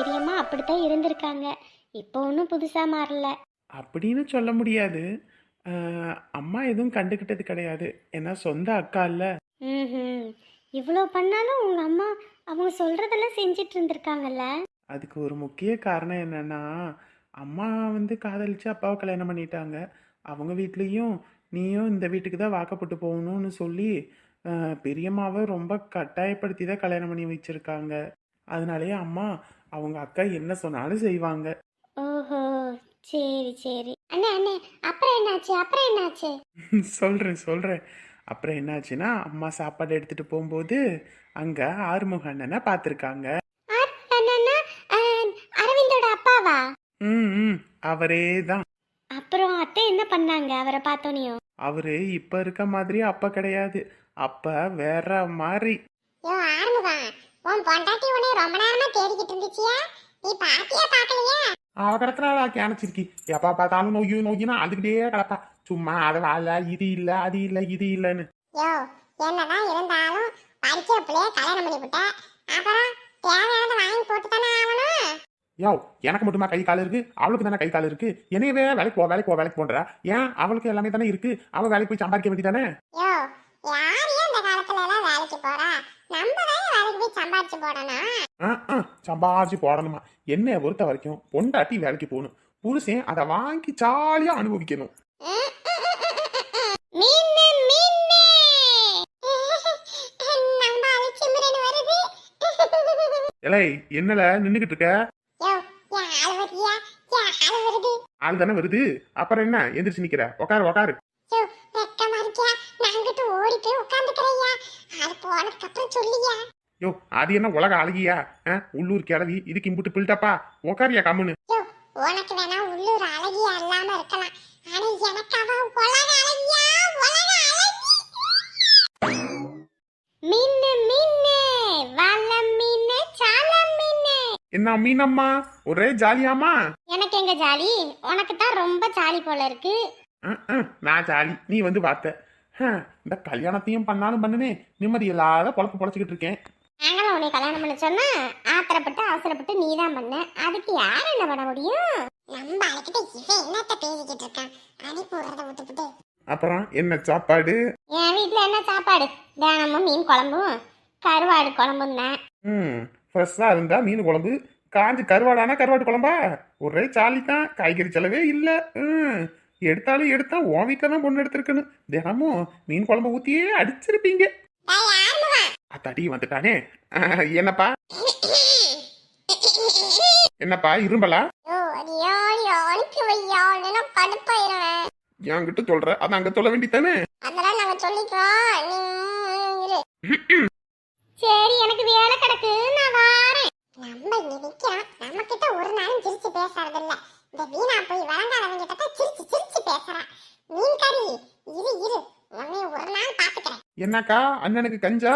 பெரியம்மா அப்படித்தான் இருந்திருக்காங்க. இப்போ ஒன்றும் புதுசாக மாறல. அப்படின்னு சொல்ல முடியாது. அஹ், அம்மா எதுவும் கண்டுக்கிட்டது கிடையாது. ஏன்னா சொந்த அக்கா இல்ல. ம் இவ்வளோ பண்ணாலும் உங்கள் அம்மா அவங்க சொல்கிறதெல்லாம் செஞ்சிட்டு இருந்திருக்காங்கல்ல? அதுக்கு ஒரு முக்கிய காரணம் என்னன்னா அம்மா வந்து காதலிச்சு அப்பாவை கல்யாணம் பண்ணிட்டாங்க. அவங்க வீட்லேயும் நீயும் இந்த வீட்டுக்கு தான் வாக்கப்பட்டு போகணும்னு சொல்லி அஹ், பெரியம்மாவை ரொம்ப கட்டாயப்படுத்தி தான் கல்யாணம் பண்ணி வச்சிருக்காங்க. அதனாலேயே அம்மா அவங்க அக்கா என்ன சொன்னாலும் செய்வாங்க. ஓஹோ சரி சரி. அண்ணே அண்ணே அப்புறம் என்னாச்சு அப்புறம் என்னாச்சு? சொல்கிறேன் சொல்கிறேன் அப்புறம் என்னாச்சுன்னா அம்மா சாப்பாடு எடுத்துகிட்டு போகும்போது அங்கே ஆறுமுக அண்ணனை பார்த்துருக்காங்க. அஹ், அரவிந்தோட அப்பாவா? ம் ம் அவரே தான். அப்புறம் அத்தை என்ன பண்ணாங்க அவரை பார்த்தோனையும் அவரு இப்போ இருக்க மாதிரி அப்பா கிடையாது. அப்பா வேற மாதிரி. யோ ஆறுமுகம் உன் பொண்டாட்டி உன்னை ரொம்ப நேரமா தேடிக்கிட்டு இருந்துச்சியா? நீ பாத்தியா பாக்கலையா? அவ கிடக்குறாளா கேனச்சிருக்கி எப்பா பார்த்தாலும் நொய்யு நொய்யுனா அதுக்கிட்டே கிடப்பா. சும்மா அதை வாழ இது இல்லை அது இல்லை இது இல்லைன்னு. யோ என்னதான் இருந்தாலும் படிக்கிற பிள்ளைய கல்யாணம் பண்ணி விட்ட. அப்புறம் தேவையானதை வாங்கி போட்டு தானே ஆகணும்? யோ எனக்கு மட்டுமா கை கால் இருக்கு? அவளுக்கு தானே கை கால் இருக்கு? என்னையவே வேலைக்கு போ வேலைக்கு போ வேலைக்கு போன்றா? ஏன் அவளுக்கு எல்லாமே தானே இருக்கு? அவ வேலைக்கு போய் சம்பாதிக்க வேண்டியதானே? யோ யார் போறா? நம்ம தான் வேலைக்கு போய் சம்பாதிச்சு போடணும். என்னைய பொறுத்த வரைக்கும் பொண்டாட்டி வேலைக்கு போகணும். புருஷன் அதை வாங்கி ஜாலியா அனுபவிக்கணும். இலை என்னல நின்னுகிட்டு இருக்க? ஆள் தானே வருது. அப்புறம் என்ன? எந்திரிச்சு நிக்கிற. உக்காரு உக்காரு. அங்கிட்டு ஓடி போய் உட்காந்துக்கிறேயா அது போனதுக்கு அப்புறம் சொல்லியா. யோ அது என்ன உலக அழகியா? உள்ளூர் கிளவி இதுக்கு இம்புட்டு பில்டப்பா? உக்காரியா கம்முன்னு? யோ உனக்கு வேணா உள்ளூர் அழகியா இல்லாம இருக்கலாம். ஆனா எனக்கு அவ உலக அழகியா உலக அழகி. மீன்னு மீன்னு வல மீன்னு சால மீன்னு. என்ன மீனம்மா? ஒரே ஜாலியாமா எனக்கு எங்க ஜாலி? உனக்கு தான் ரொம்ப ஜாலி போல இருக்கு. நான் ஜாலி. நீ வந்து பார்த்த. இந்த கல்யாணத்தையும் பண்ணாலும் பண்ணுனே. நிம்மதி இல்லாத பொழப்பு பொழைச்சிக்கிட்டு இருக்கேன். நாங்களும் உன்னை கல்யாணம் பண்ண சொன்னா ஆத்திரப்பட்டு அவசரப்பட்டு நீ தான் பண்ண. அதுக்கு யார் என்ன பண்ண முடியும்? நம்ம அழைக்கிட்ட இவன் என்னத்த பேசிக்கிட்டு இருக்கான்? அனுப்பி விடுறத விட்டுப்புட்டு அப்புறம் என்ன சாப்பாடு? என் வீட்டில் என்ன சாப்பாடு? தினமும் மீன் குழம்பும் கருவாடு குழம்பும் தான். ம் ஃப்ரெஷ்ஷாக இருந்தா மீன் குழம்பு. காஞ்சி கருவாடானா கருவாடு குழம்பா? ஒரே ஜாலி தான் காய்கறி செலவே இல்லை. ம். எடுத்தாலும் எடுத்தா உன் வீட்டில் தான் பொண்ணு எடுத்திருக்கணும் தினமும் மீன் குழம்பு ஊற்றியே அடிச்சிருப்பீங்க. அத்தாடி வந்துட்டானே. என்னப்பா? என்னப்பா இரும்பலா? என்கிட்ட சொல்ற அது அங்க சொல்ல வேண்டித்தானே அதெல்லாம் நாங்க இரு. சரி எனக்கு வேலை கிடக்கு. நான் வாரேன். நம்ம இங்க நிக்கிறோம் நம்ம கிட்ட ஒரு நாளும் சிரிச்சு பேசுறது இல்ல இந்த வீணா போய் வழங்காதவங்க கிட்ட சிரிச்சு கறி இரு இரு. உன்னை ஒரு நாள் பாத்துக்கிறேன் என்னக்கா அண்ணனுக்கு கஞ்சா?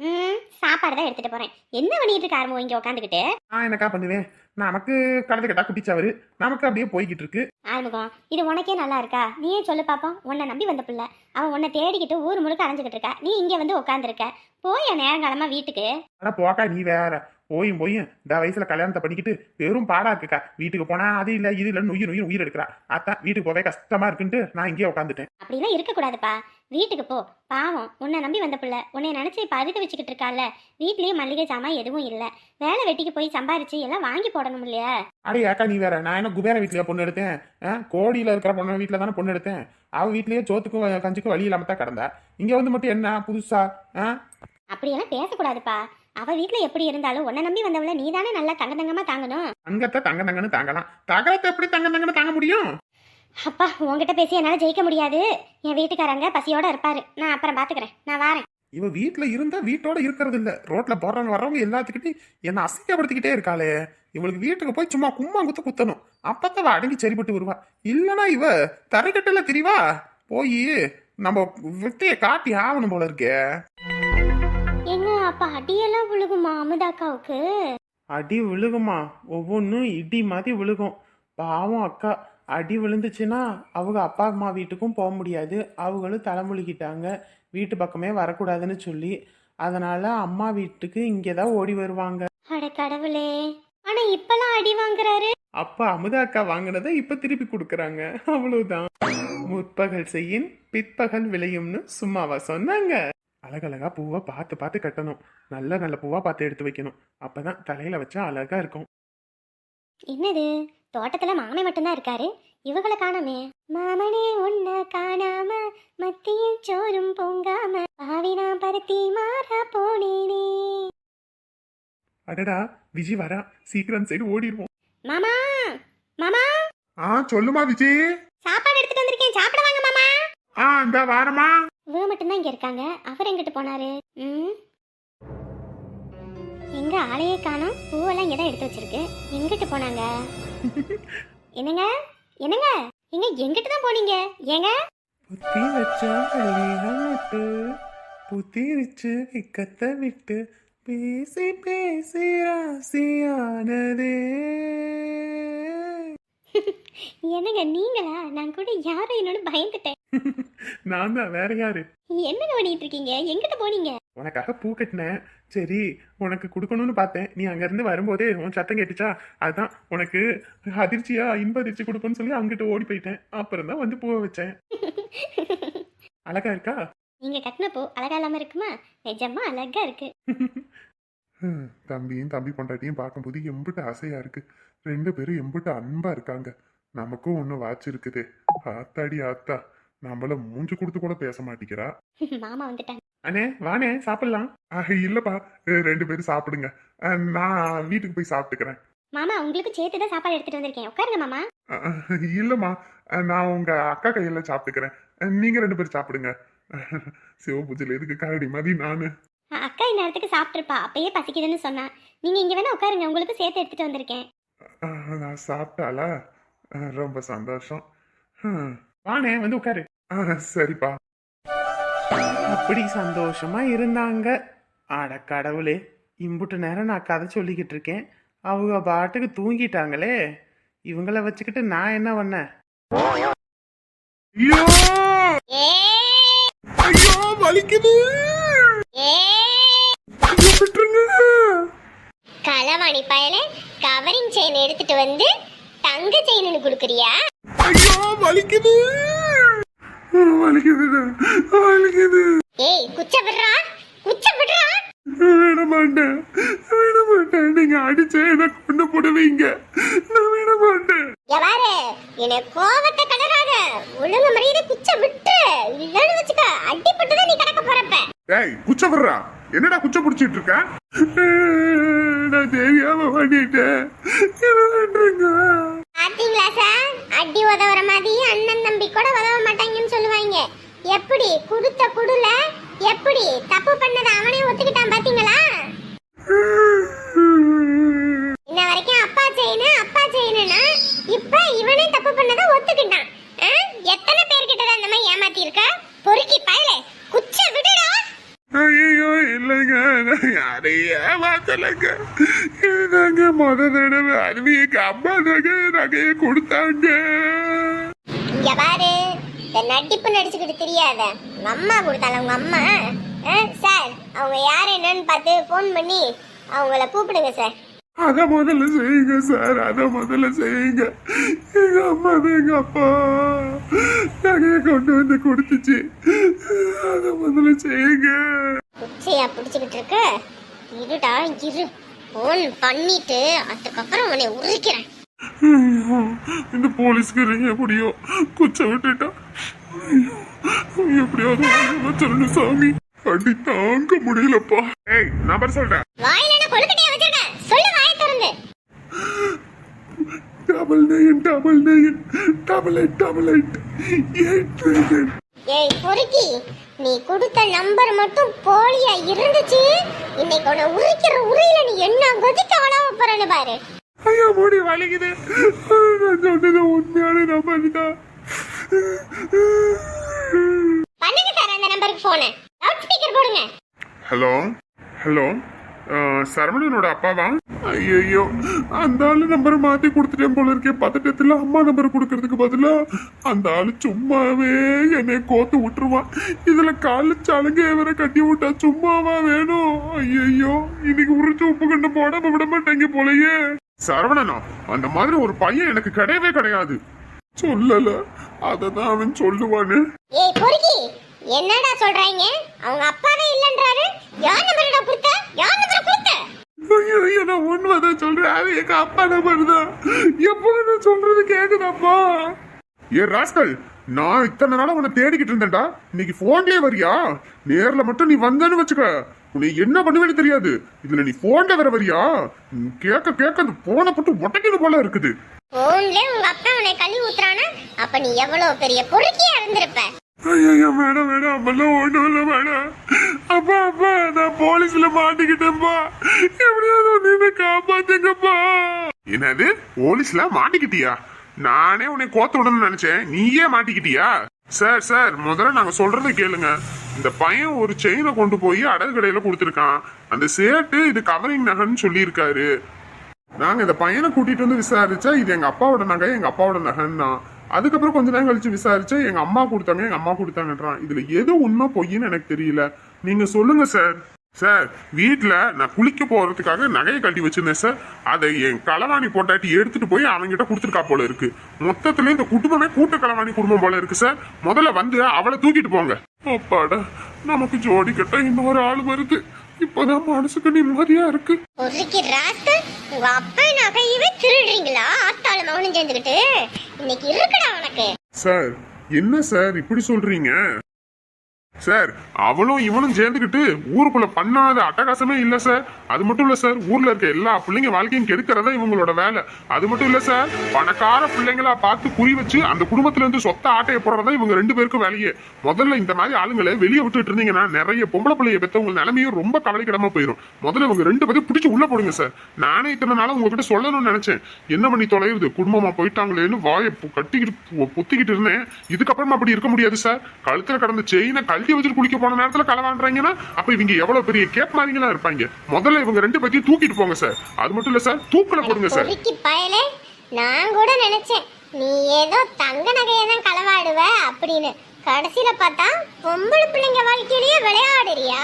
ம் சாப்பாடு தான் எடுத்துட்டு போறேன். என்ன பண்ணிட்டு இருக்க ஆரம்பம் இங்க உட்காந்துக்கிட்டு நான் என்னக்கா பண்ணுவேன்? நமக்கு கலந்து கட்டா குட்டிச்சவரு நமக்கு அப்படியே போய்கிட்டு இருக்கு. ஆறுமுகம் இது உனக்கே நல்லா இருக்கா? நீயே சொல்லு பாப்போம்? உன்னை நம்பி வந்த பிள்ளை. அவன் உன்னை தேடிக்கிட்டு ஊர் முழுக்க அலைஞ்சுக்கிட்டு இருக்கா. நீ இங்க வந்து உட்காந்துருக்க போய் நேரங்காலமா வீட்டுக்கு. ஆனா போக்கா நீ வேற. போயும் போயும் இந்த வயசுல கல்யாணத்தை பண்ணிக்கிட்டு வெறும் பாடா இருக்குக்கா. வீட்டுக்கு போனா அது இல்ல இது இல்ல உயிர் உயிர் உயிர் எடுக்கிறா. அதான் வீட்டுக்கு போவே கஷ்டமா இருக்குன்ட்டு நான் இங்கேயே உட்காந்துட்டேன் அப்படிலாம் இருக்கக்கூடாதுப்பா. வீட்டுக்கு போ. பாவம் உன்னை நம்பி வந்த பிள்ளை உன்னை நினைச்சு பதுக்க வச்சுக்கிட்டு இருக்கால வீட்லயும் மல்லிகை ஜாமான் எதுவும் இல்லை. வேலை வெட்டிக்கு போய் சம்பாரிச்சு எல்லாம் வாங்கி போடணும் இல்லையா? அடே ஏக்கா நீ வேற. நான் என்ன குபேர வீட்லயா பொண்ணு எடுத்தேன்? கோடியில இருக்கிற பொண்ணு வீட்டுல தானே பொண்ணு எடுத்தேன். அவ வீட்லயே சோத்துக்கும் கஞ்சிக்கும் வழி இல்லாம தான் கிடந்தா. இங்க வந்து மட்டும் என்ன? புதுசா? அப்படியெல்லாம் பேசக்கூடாதுப்பா. அவ வீட்ல எப்படி இருந்தாலும் உன்னை நம்பி வந்தவள நீ தானே நல்லா தங்க தங்கமா தாங்கணும். தங்கத்தை தங்க தங்கன்னு தாங்கலாம். தகரத்தை எப்படி தங்க தங்கன்னு தாங்க முடியும்? அப்பா உன்கிட்ட பேசி என்னால ஜெயிக்க முடியாது. என் வீட்டுக்காரங்க பசியோட இருப்பாரு. நான் அப்புறம் பாத்துக்கிறேன். நான் வாரேன். இவ வீட்ல இருந்தா வீட்டோட இருக்கிறது இல்ல. ரோட்ல போறவங்க வர்றவங்க எல்லாத்துக்கிட்டையும் என்ன அசிங்கப்படுத்திக்கிட்டே இருக்காளே. இவளுக்கு வீட்டுக்கு போய் சும்மா கும்மா குத்து குத்தணும் அப்பத்தான் அடங்கி சரிப்பட்டு வருவா. இல்லனா இவ தரைக்கட்டல திரிவா? போய் நம்ம வித்தைய காட்டி ஆகணும் போல இருக்கே. அப்பா அடியெல்லாம் விழுகுமா அமுதாக்காவுக்கு? அடி விழுகுமா? ஒவ்வொன்றும் இடி மாதிரி விழுகும். பாவம் அக்கா அடி விழுந்துச்சுன்னா அவங்க அப்பா அம்மா வீட்டுக்கும் போக முடியாது. அவங்களும் தலைமுழுகிட்டாங்க. வீட்டு பக்கமே வரக்கூடாதுன்னு சொல்லி. அதனால அம்மா வீட்டுக்கு இங்கே தான் ஓடி வருவாங்க. அட கடவுளே. ஆனா இப்பெல்லாம் அடி வாங்குறாரு? அப்ப அமுதா அக்கா வாங்கினதை இப்ப திருப்பி கொடுக்கறாங்க. அவ்வளவுதான். முற்பகல் செய்யின் பிற்பகல் விளையும்னு சும்மாவா சொன்னாங்க. அழகழகா பூவா பார்த்து பார்த்து கட்டணும். நல்ல நல்ல பூவா பார்த்து எடுத்து வைக்கணும். அப்பதான் தலையில வச்சா அழகா இருக்கும். என்னது? தோட்டத்துல மாமே மட்டும்தான் இருக்காரு? இவங்களை காணோமே. மாமனே உன்னை காணாம மத்தியில் சோறும் பொங்காம பாவினா பருத்தி மாறா போனேனே. அடடா விஜி வரா. சீக்கிரம் சைடு ஓடிடுவோம் மாமா! மாமா! ஆ சொல்லுமா விஜய் சாப்பாடு எடுத்துட்டு வந்திருக்கேன். சாப்பிட வாங்க மாமா. ஆ இந்த வாரமா இவங்க மட்டும்தான் இங்க இருக்காங்க. அவர் எங்கிட்டு போனாரு? ம்? எங்க ஆளையே காணோம். பூவெல்லாம் இங்கே தான் எடுத்து வச்சிருக்கு. எங்கிட்டு போனாங்க? என்னங்க? என்னங்க? எங்க எங்கிட்டு தான் போனீங்க? ஏங்க? புத்தி வச்சா கல்யாணத்து புத்திரிச்சு விக்கத்த விட்டு பேசி பேசி ராசியானதே. என்னங்க நீங்களா? நான் கூட யாரும் என்னோட பயந்துட்டேன். நான் தான் வேற யாரு? என்னங்க பண்ணிட்டு இருக்கீங்க எங்கிட்ட போனீங்க? உனக்காக பூ கட்டினேன். சரி உனக்கு கொடுக்கணும்னு பார்த்தேன். நீ அங்கேருந்து வரும்போதே உன் சத்தம் கேட்டுச்சா? அதுதான் உனக்கு அதிர்ச்சியா இன்ப அதிர்ச்சி கொடுப்பேன்னு சொல்லி அங்கிட்டு ஓடி போயிட்டேன். அப்புறம் தான் வந்து பூவை வச்சேன். அழகா இருக்கா? நீங்க கட்டின பூ அழகா இல்லாம இருக்குமா? நிஜமா அழகா இருக்கு. தம்பியும் தம்பி பொண்டாட்டியும் பார்க்கும்போது எம்பிட்டு ஆசையா இருக்கு. ரெண்டு பேரும் எம்பிட்டு அன்பா இருக்காங்க. நமக்கும் ஒண்ணு வாட்ச் இருக்குது. ஆத்தாடி ஆத்தா. நம்மள மூஞ்சு கொடுத்து கூட பேச மாட்டேங்கிறா. மாமா வந்துட்டாங்க. அண்ணே வாண்ணே சாப்பிடலாம். இல்லப்பா. ரெண்டு பேரும் சாப்பிடுங்க. நான் வீட்டுக்கு போய் சாப்பிட்டுக்கிறேன். மாமா உங்களுக்கு சேர்த்து தான் சாப்பாடு எடுத்துட்டு வந்திருக்கேன். உட்காருங்க மாமா. இல்லம்மா. நான் உங்க அக்கா கையில சாப்பிட்டுக்கிறேன். நீங்க ரெண்டு பேரும் சாப்பிடுங்க. சிவபூஜையில் எதுக்கு கரடி மாதிரி நானு. அக்கா இந்நேரத்துக்கு சாப்பிட்டுருப்பா. அப்பயே பசிக்குதுன்னு சொன்னா. நீங்க இங்க வேணா உட்காருங்க. உங்களுக்கு சேர்த்து எடுத்துட்டு வந்திருக்கேன். நான் சாப்பிட்டாளா? ரொம்ப சந்தோஷம். வாண்ணே வந்து உட்காரு. சரிப்பா. அப்படி சந்தோஷமா இருந்தாங்க. அட கடவுளே. இம்புட்டு நேரம் நான் கதை சொல்லிக்கிட்டு இருக்கேன். அவங்க பாட்டுக்கு தூங்கிட்டாங்களே. இவங்கள வச்சுக்கிட்டு நான் என்ன பண்ணேன் ஐயோ! ஐயோ வலிக்குது ஐயோ, விட்டுருங்க களவாணி பயல கவரிங் செயின் எடுத்துட்டு வந்து தங்க செயின்னு குடுக்குறியா? ஐயோ வலிக்குது. வலிக்குது. வலிக்குது. ஏய் குச்ச விடுறா குச்ச விடுறா விட மாட்டேன் விட மாட்டேன் நீங்க அடிச்சே என்ன கொண்டு போடுவீங்க நான் விட மாட்டேன் எவாரு என்ன கோவத்தை கடறாத ஒழுங்கு மரியாதை குச்ச விட்டு இல்லன்னு வச்சுக்க அடிப்பட்டுதான் நீ கிடக்க போறப்ப ஏய் குச்ச விடுறா என்னடா குச்ச பிடிச்சிட்டு இருக்க நான் தெரியாம பண்ணிட்டேன் என்ன பண்றீங்க பாத்தீங்களா சார் அடி உதவுற மாதிரி அண்ணன் தம்பி கூட உதவ சொல்லுவாங்க எப்படி? குடுத்த குடுல? எப்படி? தப்பு பண்ணதை அவனே ஒத்துக்கிட்டான் பாத்தீங்களா? இன்ன வரைக்கும் அப்பா செய்யணு அப்பா செய்யணும்னா இப்ப இவனே தப்பு பண்ணதை ஒத்துக்கிட்டான்? எத்தனை பேர்கிட்ட தான் அந்த மாதிரி ஏமாத்தி இருக்க பொறுக்கி பயல குச்ச விடுடா. ஐயோ இல்லைங்க நான் யாரையும் ஏமாத்தலைங்க. இதுதாங்க முத தடவை அதுவே எங்க அம்மா தாங்க நகையை கொடுத்தாங்க. இங்க பாரு இந்த நடிப்பு நடிச்சுக்கிட்டு தெரியாத. உங்க அம்மா கொடுத்தால உங்க அம்மா? சார் அவங்க யார் என்னன்னு பார்த்து ஃபோன் பண்ணி அவங்கள கூப்பிடுங்க சார். அத முதல்ல செய்யுங்க சார். அத முதல்ல செய்யுங்க. எங்க அம்மா எங்க அப்பா. நகையை கொண்டு வந்து கொடுத்துச்சு. அத முதல்ல செய்யுங்க. குச்சியா பிடிச்சுக்கிட்டு இருக்க. இருடா இரு. ஃபோன் பண்ணிட்டு அதுக்கப்புறம் உன்னை உரிக்கிறேன். ஐயோ, இந்த போலீஸ்காரங்க எப்படியோ குச்ச விட்டுட்டா. ஐயோ, எப்படியாவது வாங்க சொல்லணும் சாமி. அடி தாங்க முடியலப்பா. ஏய் நம்பர் சொல்றேன். Double nine double nine double eight double eight eight nine ஏய் பொறுக்கி நீ கொடுத்த நம்பர் மட்டும் போலியா இருந்துச்சு? இன்னைக்கு உன்னை உரிக்கிற உரியில நீ என்ன கொதிக்க வளவ போறன்னு பாரு. ஐயோ முடி வலிக்குது. நான் சொன்னது உண்மையான நம்பர் தான் பண்ணுங்க சார் அந்த நம்பருக்கு போன லவுட் ஸ்பீக்கர் போடுங்க. ஹலோ ஹலோ சரவணனோட அப்பாவா? ஐயோ அந்த ஆளு நம்பரை மாத்தி கொடுத்துட்டேன் போல இருக்கே. பதட்டத்துல அம்மா நம்பர் கொடுக்கறதுக்கு பதிலா அந்த ஆளு சும்மாவே என்னை கோத்து விட்டுருவான் இதுல காலு சலங்க வேற கட்டி விட்டா சும்மாவா வேணும்? ஐயோ இன்னைக்கு உரிச்சு உப்பு கண்டு போடாம விட மாட்டேங்க போலயே. சரவணனா அந்த மாதிரி ஒரு பையன் எனக்கு கிடையவே கிடையாது. சொல்லல அததான் அவன் சொல்லுவான்னு ஏய் பொறுக்கி என்னடா சொல்றாங்க? அவங்க அப்பாவே இல்லன்றாரு. யார் நம்பர்டா கொடுத்த? யார் நம்பர் கொடுத்த? ஐயோ ஐயோ நான் உண்மைதான் சொல்றேன். அது எங்க அப்பா நம்பர் தான். எப்போ நான் சொல்றது கேக்குதாப்பா? ஏ ராஸ்கல் நான் இத்தனை நாளா உன்னை தேடிக்கிட்டு இருந்தேன்டா. இன்னைக்கு போன்லயே வரியா? நேர்ல மட்டும் நீ வந்தேன்னு வச்சுக்க. உன்னை என்ன பண்ணுவேன்னு தெரியாது. இதுல நீ போன்ல வர வரியா? கேட்க கேட்க அந்த போனை போட்டு உடைக்கணும் போல இருக்குது. போன்ல உங்க அப்பா உன்னை கழுவி ஊத்துறானா? அப்ப நீ எவ்வளவு பெரிய பொறுக்கியா இருந்திருப்ப? ஐயோ மேடம் மேடம் அப்பெல்லாம் இல்ல மேடம் அப்பா அப்பா நான் போலீஸ்ல மாட்டிக்கிட்டேன்ப்பா. எப்படியாவது என்ன காப்பாத்துங்கப்பா. என்னது? போலீஸ்ல மாட்டிக்கிட்டியா? நானே உன்னை கோத்து விடணும்னு நினைச்சேன். நீயே மாட்டிக்கிட்டியா? சார் சார் முதல்ல நாங்க சொல்றத கேளுங்க. இந்த பையன் ஒரு செயினை கொண்டு போய் அடகு கடையில கொடுத்துருக்கான். அந்த சேட்டு இது கவரிங் நகைன்னு சொல்லியிருக்காரு. நாங்க இந்த பையனை கூட்டிட்டு வந்து விசாரிச்சா இது எங்க அப்பாவோட நகை எங்க அப்பாவோட தான். அதுக்கப்புறம் கொஞ்ச நேரம் கழிச்சு விசாரிச்சா எங்க அம்மா கொடுத்தாங்க எங்க அம்மா கொடுத்தாங்கன்றான். இதுல எது உண்மை பொய்ன்னு எனக்கு தெரியல. நீங்க சொல்லுங்க சார். சார் வீட்ல நான் குளிக்க போறதுக்காக நகையை கட்டி வச்சிருந்தேன் சார் அதை என் களவாணி போட்டாட்டி எடுத்துட்டு போய் அவன்கிட்ட கொடுத்துருக்கா போல இருக்கு. மொத்தத்துல இந்த குடும்பமே கூட்ட களவாணி குடும்பம் போல இருக்கு சார் முதல்ல வந்து அவளை தூக்கிட்டு போங்க. அப்பாடா நமக்கு ஜோடி கட்ட இன்னொரு ஆள் வருது. இப்பதான் மனசுக்கு நிம்மதியா இருக்கு. பொறுக்கி ராஸ்கல் உங்க அப்பா நகையவே திருடுறீங்களா? ஆத்தாள மகனும் சேர்ந்துக்கிட்டு இன்னைக்கு இருக்குடா உனக்கு. சார் என்ன சார் இப்படி சொல்றீங்க? சார் அவளும் இவனும் சேர்ந்துக்கிட்டு ஊருக்குள்ள பண்ணாத அட்டகாசமே இல்ல சார். அது மட்டும் இல்ல சார் ஊர்ல இருக்க எல்லா பிள்ளைங்க வாழ்க்கையும் கெடுக்கிறதா இவங்களோட வேலை. அது மட்டும் இல்ல சார் பணக்கார பிள்ளைங்களா பார்த்து குறி வச்சு அந்த குடும்பத்துல இருந்து சொத்த ஆட்டையை போடுறதா இவங்க ரெண்டு பேருக்கும் வேலையே. முதல்ல இந்த மாதிரி ஆளுங்களை வெளியே விட்டுட்டு இருந்தீங்கன்னா நிறைய பொம்பளை பிள்ளைய பெற்றவங்க நிலைமையும் ரொம்ப கவலைக்கிடமா போயிடும் முதல்ல இவங்க ரெண்டு பேரும் பிடிச்சி உள்ள போடுங்க சார். நானே இத்தனை நாளும் உங்ககிட்ட சொல்லணும்னு நினைச்சேன். என்ன பண்ணி தொலையுது? குடும்பமா போயிட்டாங்களேன்னு வாயை கட்டிக்கிட்டு பொத்திக்கிட்டு இருந்தேன். இதுக்கப்புறமா அப்படி இருக்க முடியாது சார். கழுத்துல கடந்த செயினை கழட்டி வச்சுட்டு குளிக்க போன நேரத்துல களவாண்டுறாங்கன்னா அப்ப இவங்க எவ்வளவு பெரிய கேப் மாதிரிங்களா இருப்பாங்க. முதல்ல இவங்க ரெண்டு பேத்தையும் தூக்கிட்டு போங்க சார். அது மட்டும் இல்ல சார் தூக்கல போடுங்க சார். நான் கூட நினைச்சேன் நீ ஏதோ தங்க நகையை தான் களவாடுவ அப்படின்னு. கடைசியில பார்த்தா பொம்பளை பிள்ளைங்க வாழ்க்கையிலேயே விளையாடுறியா?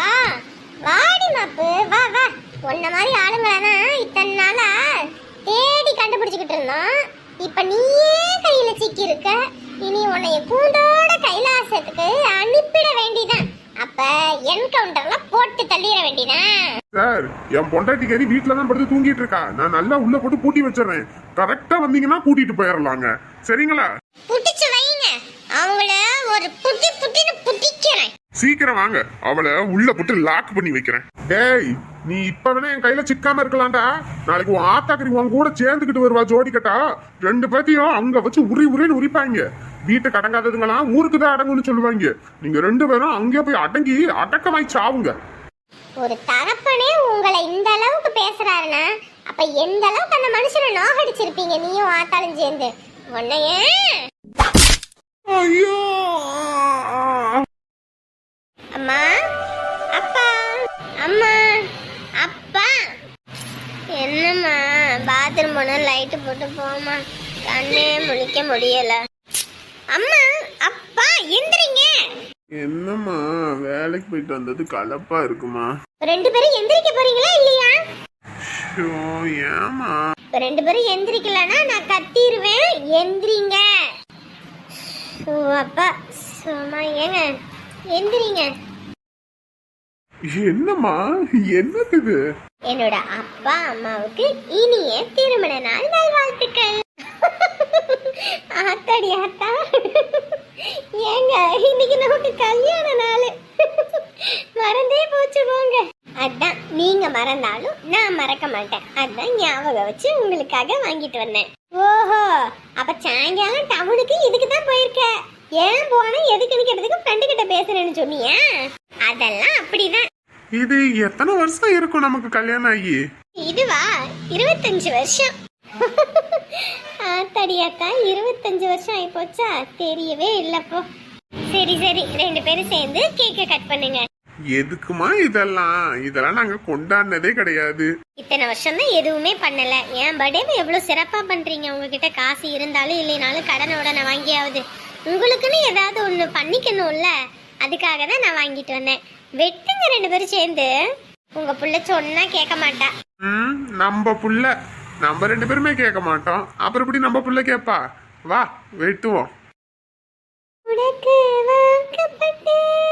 வாடி மாப்பு வா வா. உன்ன மாதிரி ஆளுங்களை இத்தனை நாளா தேடி கண்டுபிடிச்சுக்கிட்டு இருந்தோம். இப்ப நீயே கையில சிக்கி இருக்க. இனி உன்னைய கூண்டோட கைலாசத்துக்கு அனுப்பிட வேண்டிதான். அப்ப என்கவுண்டர்ல போட்டு தள்ளிட வேண்டிதான். சார் என் பொண்டாட்டி கறி வீட்டுல தான் படுத்து தூங்கிட்டு இருக்கா. நான் நல்லா உள்ள போட்டு பூட்டி வச்சிடுறேன். கரெக்டா வந்தீங்கன்னா கூட்டிட்டு போயிடலாங்க சரிங்களா? புடிச்சு வைங்க. அவங்கள ஒரு புட்டி புட்டின்னு புட்டிக்கிறேன். சீக்கிரம் வாங்க. அவளை உள்ள போட்டு லாக் பண்ணி வைக்கிறேன். டேய் நீ இப்ப வேணா என் கையில சிக்காம இருக்கலாம்டா. நாளைக்கு உன் ஆத்தாக்கறி உன் கூட சேர்ந்துக்கிட்டு வருவா ஜோடி கட்டா. ரெண்டு பேத்தையும் அங்க வச்சு உரி உரின்னு உரிப்பாங்க. வீட்டுக்கு அடங்காததுங்களாம் ஊருக்கு தான் அடங்குன்னு சொல்லுவாங்க. நீங்க ரெண்டு பேரும் அங்கே போய் அடங்கி அடக்கமாய் சாவுங்க. ஒரு தகப்பனே உங்களை இந்த அளவுக்கு பேசுறாருன்னா அப்ப எந்த அளவுக்கு அந்த மனுஷனை நோகடிச்சிருப்பீங்க? நீயும் ஆத்தாலும் சேர்ந்து. உன்னைய. ஐயோ! அம்மா அப்பா அம்மா அப்பா. என்னம்மா பாத்ரூம் போனா லைட்டு போட்டு போமா கண்ணே முழிக்க முடியல. அம்மா அப்பா எந்திரிங்க. என்னம்மா வேலைக்கு போயிட்டு வந்தது கலப்பா இருக்குமா? ரெண்டு பேரும் எந்திரிக்க போறீங்களா இல்லையா? ஷோ ஏமா ரெண்டு பேரும் எந்திரிக்கலன்னா நான் கத்திடுவேன் எந்திரிங்க. ஓ அப்பா சும்மா ஏங்க. எந்திரிங்க. என்னம்மா? என்னது என்னோட அப்பா அம்மாவுக்கு இனிய திருமண நாள் நல்வாழ்த்துக்கள் ஆத்தாடி ஆத்தா. ஏங்க இன்னைக்கு நமக்கு கல்யாண நாள். மறந்தே போச்சு போங்க. அதான் நீங்க மறந்தாலும் நான் மறக்க மாட்டேன். அதான் ஞாபகம் வச்சு உங்களுக்காக வாங்கிட்டு வந்தேன். ஓஹோ அப்ப சாயங்காலம் டவுனுக்கு இதுக்கு தான் போயிருக்க. ஏன் போனா எதுக்குன்னு கேட்டதுக்கு ஃப்ரெண்டு கிட்ட பேசுறேன்னு சொன்னியா? அதெல்லாம் அப்படிதான். இது எத்தனை வருஷம் இருக்கும் நமக்கு கல்யாணம் ஆகி? இதுவா இருபத்தஞ்சு வருஷம். ஆத்தாடியாக்கா இருபத்தஞ்சு வருஷம் ஆகி போச்சா தெரியவே இல்லப்போ சரி சரி ரெண்டு பேரும் சேர்ந்து கேக்க கட் பண்ணுங்க. எதுக்குமா இதெல்லாம்? இதெல்லாம் நாங்க கொண்டாடினதே கிடையாது. இத்தனை வருஷம் தான் எதுவுமே பண்ணல. என் பர்த்டேவை எவ்வளவு சிறப்பா பண்றீங்க? உங்ககிட்ட காசு இருந்தாலும் இல்லைனாலும் கடனை உடனே வாங்கியாவது. உங்களுக்குன்னு ஏதாவது ஒண்ணு பண்ணிக்கணும்ல? அதுக்காக தான் நான் வாங்கிட்டு வந்தேன். வெட்டுங்க ரெண்டு பேரும் சேர்ந்து. உங்க புள்ள சொன்னா கேட்க மாட்டா. நம்ம புள்ள. நம்ம ரெண்டு பேருமே கேட்க மாட்டோம். அப்புறம் இப்படி நம்ம பிள்ளை கேட்பா? வா வெட்டுவோம். உனக்கு வாங்கப்பட்டேன்